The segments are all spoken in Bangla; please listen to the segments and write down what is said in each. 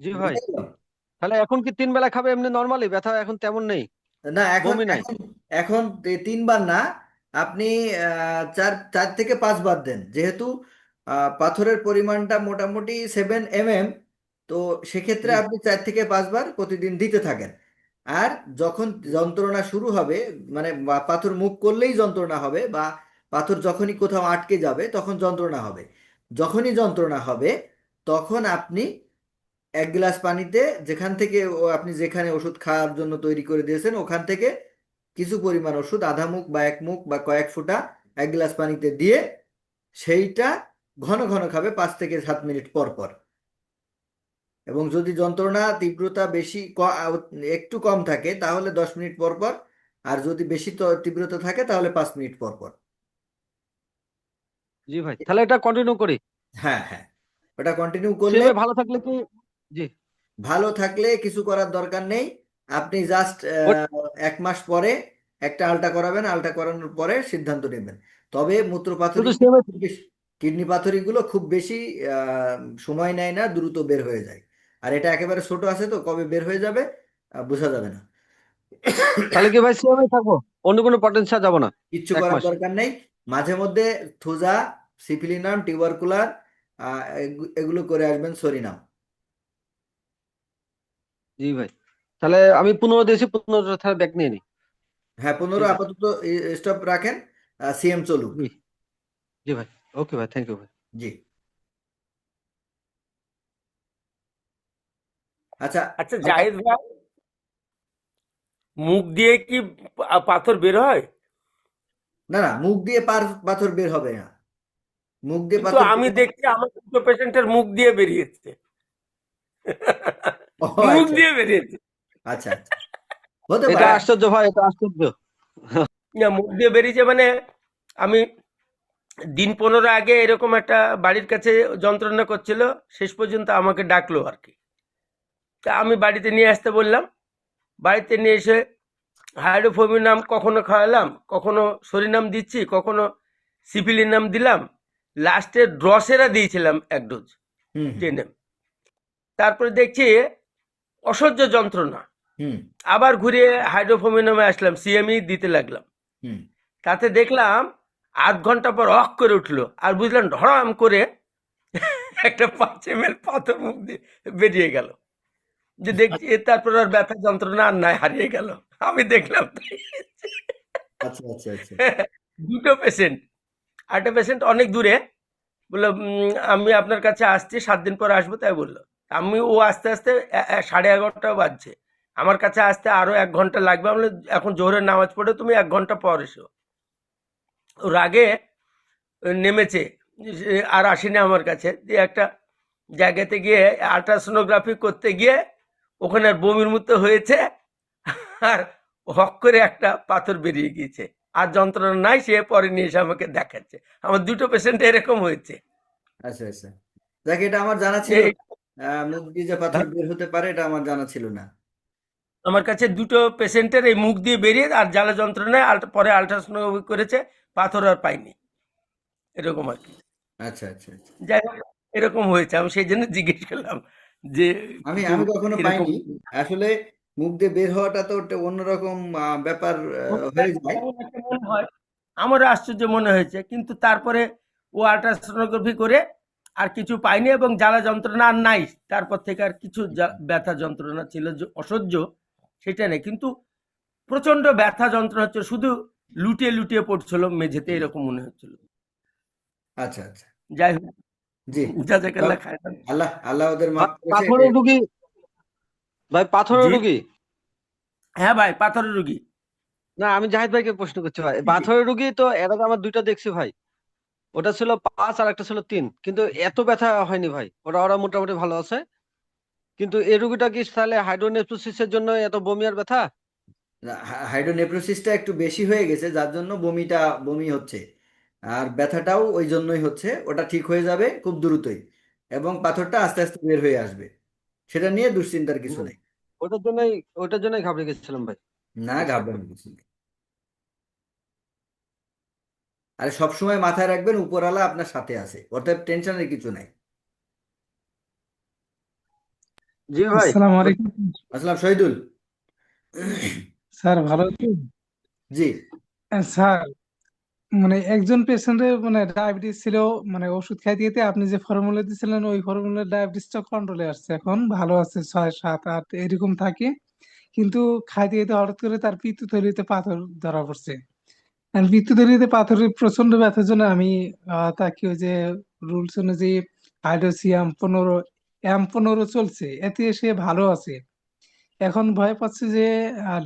জি ভাই। তাহলে এখন কি তিন বেলা খাবে? এমনি নর্মালি ব্যথা এখন তেমন নেই? না এখন বমি নাই? এখন এখন তি- তিনবার না আপনি আহ, চার চার থেকে পাঁচবার দেন। যেহেতু আহ, পাথরের পরিমাণটা মোটামুটি সেভেন এমএম তো সেক্ষেত্রে জি। আপনি চার থেকে পাঁচবার প্রতিদিন দিতে থাকেন। আর যখন যন্ত্রণা শুরু হবে মানে বা- পাথর মুখ করলেই যন্ত্রণা হবে বা পাথর যখনই কোথাও আটকে যাবে তখন যন্ত্রণা হবে। যখনই যন্ত্রণা হবে তখন আপনি এক গ্লাস পানিতে যেখান থেকে আপনি যেখানে ওষুধ খাওয়ার জন্য তৈরি করে দিয়েছেন ওখান থেকে কিছু পরিমাণ ওষুধ আধা মুখ বা এক মুখ বা কয়েক ফুটা এক গ্লাস পানিতে দিয়ে সেইটা ঘন ঘন খাবে পাঁচ থেকে সাত মিনিট পর পর। এবং যদি যন্ত্রণা তীব্রতা বেশি একটু কম থাকে তাহলে দশ মিনিট পর পর আর যদি বেশি তীব্রতা থাকে তাহলে পাঁচ মিনিট পর পর। জি ভাই তাহলে এটা কন্টিনিউ করি। হ্যাঁ হ্যাঁ। ওটা কন্টিনিউ করলে ভালো থাকলে কি জি। ভালো থাকলে কিছু করার দরকার নেই। আপনি জাস্ট এক মাস পরে একটা আলটা করাবেন আলটা করানোর পরে সিদ্ধান্ত নেবেন। তবে খুব বেশি কিডনি পাথরিগুলো খুব বেশি সময় নেয় না দ্রুত বের হয়ে যায়। আর এটা একেবারে ছোট আছে তো কবে বের হয়ে যাবে বোঝা যাবে না। তাহলে কি ভাই সেভাবে থাকব? অন্য কোনো পটেনশিয়াল যাব না কিচ্ছু করার দরকার নেই। মাঝে মধ্যে থুজা সিফিলিনাম টিউবারকুলার এগুলো করে আসবেন সরিনাম। জি ভাই। তাহলে আমি পনেরো দিয়েছি পনেরো তাহলে ব্যাগ নিয়ে নিই হ্যাঁ পনেরো আপাতত স্টপ রাখেন সিএম চলুক। জি। জি ভাই ওকে ভাই থ্যাংক ইউ ভাই। জি। আচ্ছা আচ্ছা জাহিদ ভাই মুখ দিয়ে কি পাথর বের হয়? না না মুখ দিয়ে পার পাথর বের হবে না। মুখ দিয়ে পাথর আমি দেখছি আমার দুটো পেশেন্টের মুখ দিয়ে বেরিয়েছে। মুখ আচ্ছা। দিয়ে বেরিয়েছে। আচ্ছা আচ্ছা। হতে এটা পারে। আশ্চর্য ভাই এটা আশ্চর্য। না মুখ দিয়ে বেরিয়েছে মানে আমি দিন পনেরো আগে এরকম একটা বাড়ির কাছে যন্ত্রণা করছিল শেষ পর্যন্ত আমাকে ডাকলো আর কি। তা আমি বাড়িতে নিয়ে আসতে বললাম। বাড়িতে নিয়ে এসে হাইড্রোফোমির নাম কখনো খাওয়ালাম কখনো সরিনাম দিচ্ছি কখনো সিপিলির নাম দিলাম। লাস্টে ড্রসেরা দিয়েছিলাম এক ডোজ টেনে। তারপরে দেখছি অসহ্য যন্ত্রণা। আবার ঘুরে হাইড্রোফোমিনামে আসলাম সিএমই দিতে লাগলাম। তাতে দেখলাম আধ ঘণ্টা পর অক করে উঠল। আর বুঝলাম ঢড়াম করে একটা পাঁচ এম এল পাথর মুখ দিয়ে বেরিয়ে গেল। যে দেখছি এ তারপর আর ব্যথা যন্ত্রণা আর নাই হারিয়ে গেল। আমি দেখলাম আচ্ছা আচ্ছা আচ্ছা। দুটো পেশেন্ট আরেকটা পেশেন্ট অনেক দূরে। বলল আমি আপনার কাছে আসছি সাত দিন পর আসব তাই বলল। আমি ও আস্তে আস্তে সাড়ে এগারোটা বাজছে। আমার কাছে আসতে আরও এক ঘণ্টা লাগবে। আমি এখন জোহরের নামাজ পড়ে তুমি এক ঘণ্টা পর এসো। ওর আগে নেমেছে আর আসেনি আমার কাছে। দিয়ে একটা জায়গাতে গিয়ে আল্ট্রাসোনোগ্রাফি করতে গিয়ে ওখানে আর বমির মতো হয়েছে আর হক করে একটা পাথর বেরিয়ে গিয়েছে। আর যন্ত্রণা নাই সে পরে নিয়ে এসে আমাকে দেখাচ্ছে। আমার দুটো পেশেন্ট এরকম হয়েছে। আচ্ছা আচ্ছা। দেখ এটা আমার জানা ছিল। মুখ দিয়ে যে পাথর বের হতে পারে এটা আমার জানা ছিল না। আমার কাছে দুটো পেশেন্টের এই মুখ দিয়ে বেরিয়ে আর জ্বালা যন্ত্রণায় পরে আল্ট্রাসোনোগ্রাফি করেছে পাথর আর পাইনি। এরকম আর কি। আচ্ছা আচ্ছা আচ্ছা। যাই হোক এরকম হয়েছে আমি সেই জন্য জিজ্ঞেস করলাম যে আমি আমি কখনো পাইনি। আসলে মুখ দিয়ে বের হওয়াটা তো একটা অন্যরকম ব্যাপার হয়ে যায়। মনে হয় আমারও আশ্চর্য মনে হয়েছে কিন্তু তারপরে ও আল্ট্রাসোনোগ্রাফি করে আর কিছু পাইনি এবং জ্বালা যন্ত্রণা আর নাই। তারপর থেকে আর কিছু যা- ব্যথা যন্ত্রণা ছিল যে অসহ্য সেটা নেই। কিন্তু প্রচণ্ড ব্যথা যন্ত্রণা হচ্ছে শুধু লুটিয়ে লুটিয়ে পড়ছিল মেঝেতে এরকম মনে হচ্ছিল। আচ্ছা আচ্ছা। যাই হোক জি। জাজাকাল্লাহ খায় আল্লাহ আল্লাহ ওদের পাথরের রুগী। ভাই পাথরের। রুগী? হ্যাঁ ভাই পাথরের রুগী। না আমি জাহিদ ভাইকে প্রশ্ন করছি ভাই। পাথরের রুগী তো এর আগে আমার দুইটা দেখছি ভাই। ওটা ছিল পাঁচ আর একটা ছিল তিন। কিন্তু এত ব্যথা হয়নি ভাই। ওরা ওরা মোটামুটি ভালো আছে। কিন্তু এই রুগীটা কি তাহলে হাইড্রোনেফ্রোসিসের জন্য এত বমি আর ব্যথা? হাইড্রোনেফ্রোসিসটা একটু বেশি হয়ে গেছে যার জন্য বমিটা বমি হচ্ছে। আর ব্যথাটাও ওই জন্যই হচ্ছে ওটা ঠিক হয়ে যাবে খুব দ্রুতই। এবং পাথরটা আস্তে আস্তে বের হয়ে আসবে। সেটা নিয়ে দুশ্চিন্তার কিছু নেই। ওটার জন্যই ওটার জন্যই ঘাবড়ে গেছিলাম ভাই। না ঘাবড়ানোর কিছু নেই। আর সবসময় মাথায় রাখবেন উপরওয়ালা আপনার সাথে আছে। অতএব টেনশনের কিছু নাই। জি ভাই। আসসালামু আলাইকুম। আসসালাম শহীদুল। স্যার ভালো আছেন? জি। স্যার মানে একজন পেশেন্টের মানে ডায়াবেটিস ছিল মানে ওষুধ খাইতে খাইতে আপনি যে ফর্মুলা দিয়েছিলেন ওই ফর্মুলার ডায়াবেটিসটা কন্ট্রোলে আসছে। এখন ভালো আছে ছয় সাত আট এরকম থাকে। কিন্তু খাইতে খাইতে হঠাৎ করে তার পিত্তথলিতে পাথর ধরা পড়ছে। আর পিত্তথলিতে পাথরের প্রচণ্ড ব্যথার জন্য আমি তাকে ওই যে রুলস অনুযায়ী হাইড্রোসিয়াম পনেরো এম পনেরো চলছে এতে সে ভালো আছে। এখন ভয় পাচ্ছে যে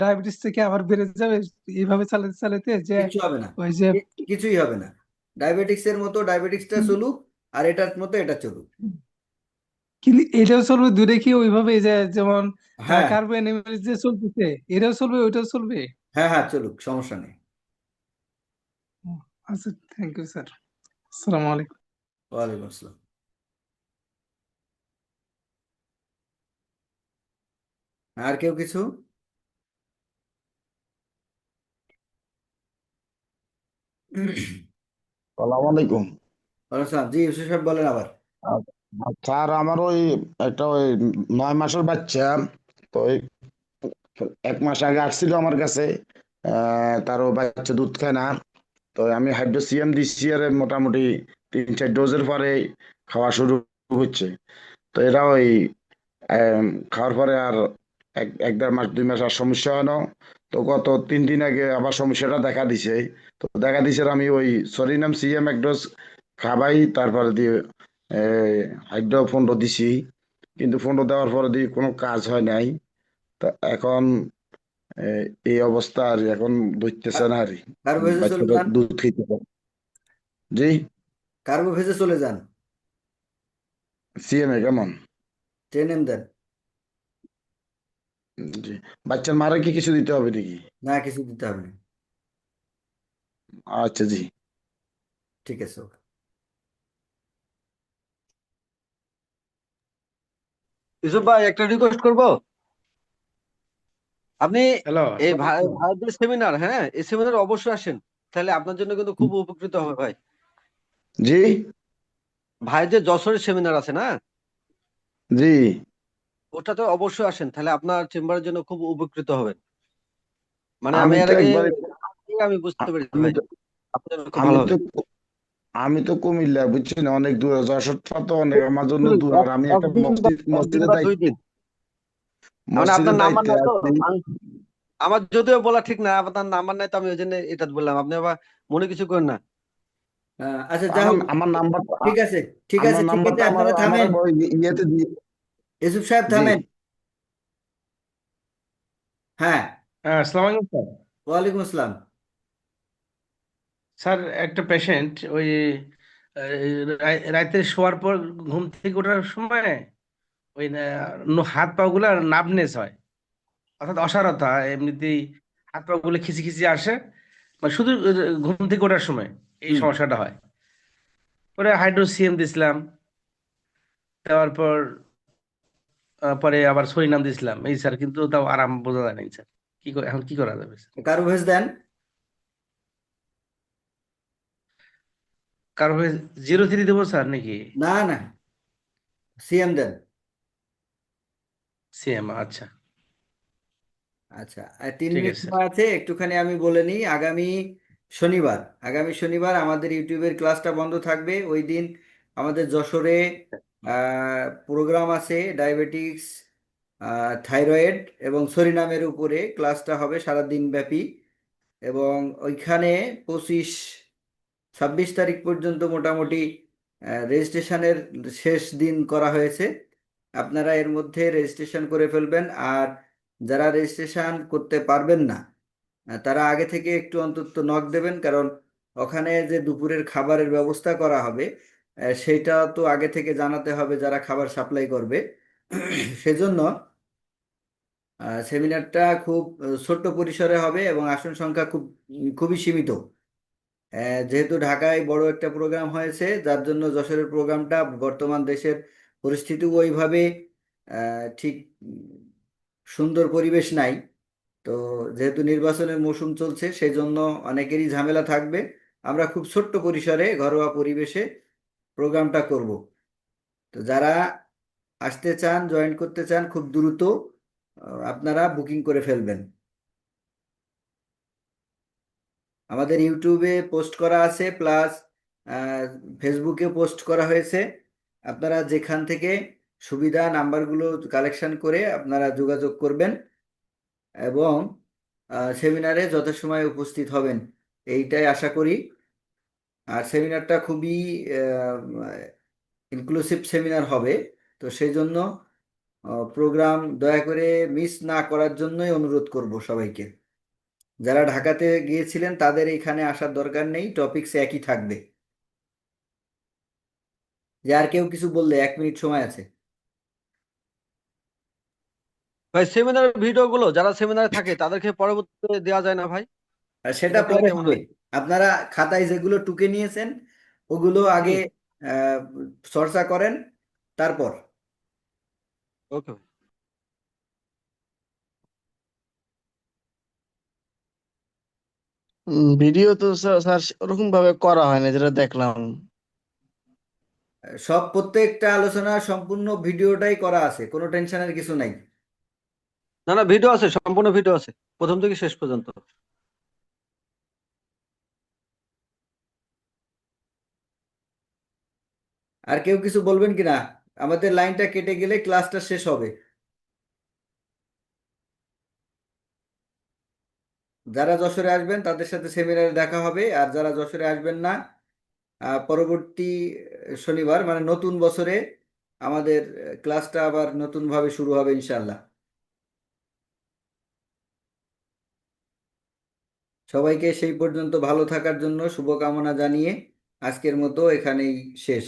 ডায়াবেটিস থেকে আবার বেড়ে যাবে এইভাবে চালাতে চালাতে যে কিচ্ছু হবে না। ওই যে কিছুই হবে না। ডায়াবেটিক্সের মতো ডায়াবেটিক্সটা চলুক আর এটার মতো এটা চলুক। কিন্তু এটাও চলবে দূরে কি ওইভাবে যে যেমন হ্যাঁ। কার্বোহাইড্রেট যে চলতেছে এটাও চলবে ওইটাও চলবে? হ্যাঁ হ্যাঁ চলুক সমস্যা নেই। আচ্ছা থ্যাংক ইউ স্যার আসসালামু আলাইকুম। ওয়ালাইকুম আসসালাম। আর কেউ কিছু? সালাম আলাইকুম। আসসালাম। জি ইউসুফ সাহেব বলেন আবার। স্যার আমার ওই একটা ওই নয় মাসের বাচ্চা তো ওই এক মাস আগে আসছিল আমার কাছে আহ, তার ও বাচ্চা দুধ খায় না। তো আমি হাইড্রোসিয়াম দিচ্ছি আর মোটামুটি তিন চার ডোজের পরে খাওয়া শুরু হচ্ছে। তো এরা ওই খাওয়ার পরে আর এক এক দেড় মাস, দুই মাস আর সমস্যা হয় না। তো গত তিন দিন আগে আবার সমস্যাটা দেখা দিছে। তো দেখা দিছে আমি ওই সরিনাম সিএম এক ডোজ খাবাই, তারপরে দিয়ে হাইড্রো ফোনটা দিছি। কিন্তু ফোনটা দেওয়ার পরে দিয়ে কোনো কাজ হয় নাই। তা এখন এই অবস্থা আর এখন ধরতেছে না আর দুধ খেতে পারে জি? কার্বোভেজে চলে যান? সিএমএ কেমন? টেন এম দেন। জি। বাচ্চার মারা কি কিছু দিতে হবে নাকি? না কিছু দিতে হবে না। আচ্ছা জি। ঠিক আছে ওকে। ইউসুফ ভাই একটা রিকোয়েস্ট করব? আপনি এই ভাই ভাইদের সেমিনার হ্যাঁ এই সেমিনার অবশ্যই আসেন। তাহলে আপনার জন্য কিন্তু খুব উপকৃত হবে ভাই। জি। ভাইদের যশোরের সেমিনার আছে না? জি। ওটাতে অবশ্যই আসেন তাহলে আপনার চেম্বারের জন্য খুব উপকৃত হবেন। মানে আমি এর আগে আমি বুঝতে পেরেছি আমি ভাই। আপনার খুব আমি ভালো তো হবে আমি তো কুমিল্লা বুঝছেন? অনেক দূরে যশোরটা তো অনেক আমার জন্য দূর। আর আমি একটা মসজিদ একদিন মসজিদের বা দুই দায়িত্ব দিন মানে আপনার নাম্বার নাই তো আমার যদিও বলা ঠিক না আপনার নাম্বার নাই তো আমি ওই জন্য এটা বললাম। আপনি আবার মনে কিছু করেন না? আচ্ছা যাই হোক। আমার নাম্বার ঠিক আছে ঠিক আছে ঠিক আছে আপনারা থামেন। ইয়েতে দিয়ে ইউসুফ সাহেব থামেন। হ্যাঁ। হ্যাঁ আসসালামু আলাইকুম স্যার। ওয়ালাইকুম আসসালাম। স্যার একটা পেশেন্ট ওই রাতে শোয়ার পর ঘুম থেকে ওঠার সময় ওই হাত পা গুলা নার্ভনেস হয়। অর্থাৎ অসারতা এমনিতেই হাত পা গুলো খিচি খিচি আসে। মানে শুধু ঘুম থেকে ওঠার সময় এই সমস্যাটা হয়। পরে হাইড্রোসিয়াম দিছিলাম। দেওয়ার পর পরে আবার সরিনাম দিছিলাম। এই স্যার কিন্তু তাও আরাম বোঝা যায় নাই স্যার। কি এখন কি করা যাবে কার্বোভেজ দেন। কারও জিরো থ্রি দেবো স্যার নাকি? না না। সিএম দেন। সেম আচ্ছা। আচ্ছা তিন মিনিট সময় আছে একটুখানি আমি বলে নিই আগামী শনিবার আগামী শনিবার আমাদের ইউটিউবের ক্লাসটা বন্ধ থাকবে ওই দিন আমাদের যশোরে প্রোগ্রাম আছে ডায়াবেটিক্স থাইরয়েড এবং সরিনামের উপরে ক্লাসটা হবে সারা দিন ব্যাপী এবং ওইখানে পঁচিশ ছাব্বিশ তারিখ পর্যন্ত মোটামুটি রেজিস্ট্রেশনের শেষ দিন করা হয়েছে। আপনারা এর মধ্যে রেজিস্ট্রেশন করে ফেলবেন আর যারা রেজিস্ট্রেশন করতে পারবেন না, তারা আগে থেকে একটু অন্তত নক দেবেন, কারণ ওখানে যে দুপুরের খাবারের ব্যবস্থা করা হবে সেটা তো আগে থেকে জানাতে হবে যারা খাবার সাপ্লাই করবে। সেজন্য সেমিনারটা খুব ছোট্ট পরিসরে হবে এবং আসন সংখ্যা খুব, খুবই সীমিত। যেহেতু ঢাকায় বড় একটা প্রোগ্রাম হয়েছে, যার জন্য যশোরের প্রোগ্রামটা বর্তমান দেশের পরিস্থিতি ওইভাবে ঠিক সুন্দর পরিবেশ নাই। তো যেহেতু নির্বাচনের মৌসুম চলছে সেই জন্য অনেকেরই ঝামেলা থাকবে। আমরা খুব ছোট্ট পরিসরে ঘরোয়া পরিবেশে প্রোগ্রামটা করব। তো যারা আসতে চান, জয়েন করতে চান, খুব দ্রুত আপনারা বুকিং করে ফেলবেন। আমাদের ইউটিউবে পোস্ট করা আছে, প্লাস ফেসবুকে পোস্ট করা হয়েছে। আপনারা যেখান থেকে সুবিধা নাম্বারগুলো কালেকশন করে আপনারা যোগাযোগ করবেন এবং সেমিনারে যথাসময়ে উপস্থিত হবেন। এইটাই আশা করি। আর সেমিনারটা খুবই ইনক্লুসিভ সেমিনার হবে। তো সেই জন্য প্রোগ্রাম দয়া করে মিস না করার জন্যই অনুরোধ করব সবাইকে। যারা ঢাকাতে গিয়েছিলেন তাদের এখানে আসার দরকার নেই, টপিকস একই থাকবে। যে আর কেউ কিছু বললে এক মিনিট সময় আছে। ভাই সেমিনার ভিডিও গুলো যারা সেমিনারে থাকে তাদেরকে পরবর্তীতে দেওয়া যায় না ভাই? সেটা পরে হবে। আপনারা খাতায় যেগুলো টুকে নিয়েছেন ওগুলো আগে আহ, চর্চা করেন তারপর। ওকে ভিডিও তো স্যার স্যার ওরকম ভাবে করা হয় না যেটা দেখলাম। সব প্রত্যেকটা আলোচনা সম্পূর্ণ ভিডিওটাই করা আছে কোনো টেনশনের কিছু নাই। না না ভিডিও আছে সম্পূর্ণ ভিডিও আছে প্রথম থেকে শেষ পর্যন্ত। আর কেউ কিছু বলবেন কিনা আমাদের লাইনটা কেটে গেলে ক্লাসটা শেষ হবে। যারা যশোরে আসবেন তাদের সাথে সেমিনারে দেখা হবে আর যারা যশোরে আসবেন না পরবর্তী শনিবার মানে নতুন বছরে আমাদের ক্লাসটা আবার নতুনভাবে শুরু হবে ইনশাল্লাহ সবাইকে সেই পর্যন্ত ভালো থাকার জন্য শুভকামনা জানিয়ে আজকের মতো এখানেই শেষ।